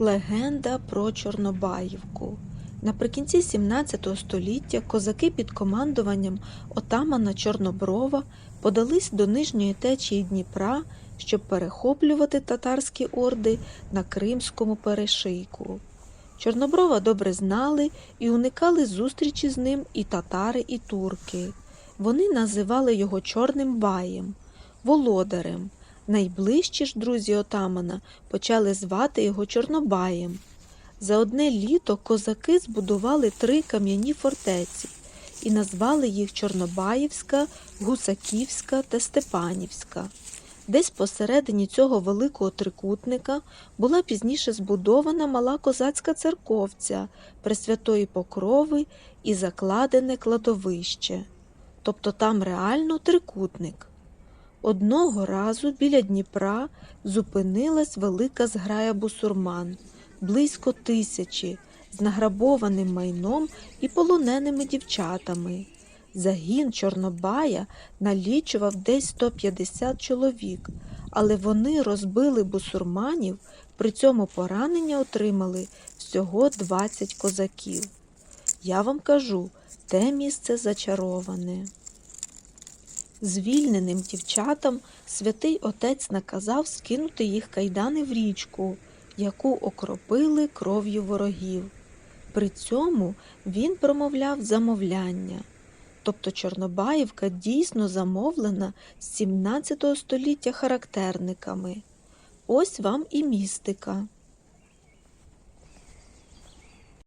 Легенда про Чорнобаївку. Наприкінці 17 століття козаки під командуванням отамана Чорноброва подались до нижньої течії Дніпра, щоб перехоплювати татарські орди на Кримському перешийку. Чорноброва добре знали і уникали зустрічі з ним і татари, і турки. Вони називали його Чорним Баєм, володарем. Найближчі ж друзі отамана почали звати його Чорнобаєм. За одне літо козаки збудували три кам'яні фортеці і назвали їх Чорнобаївська, Гусаківська та Степанівська. Десь посередині цього великого трикутника була пізніше збудована мала козацька церковця Пресвятої Покрови і закладене кладовище. Тобто там реально трикутник. Одного разу біля Дніпра зупинилась велика зграя бусурман, близько тисячі, з награбованим майном і полоненими дівчатами. Загін Чорнобая налічував десь 150 чоловік, але вони розбили бусурманів, при цьому поранення отримали всього 20 козаків. Я вам кажу, те місце зачароване. Звільненим дівчатам святий отець наказав скинути їх кайдани в річку, яку окропили кров'ю ворогів. При цьому він промовляв замовляння. Тобто Чорнобаївка дійсно замовлена з 17 століття характерниками. Ось вам і містика.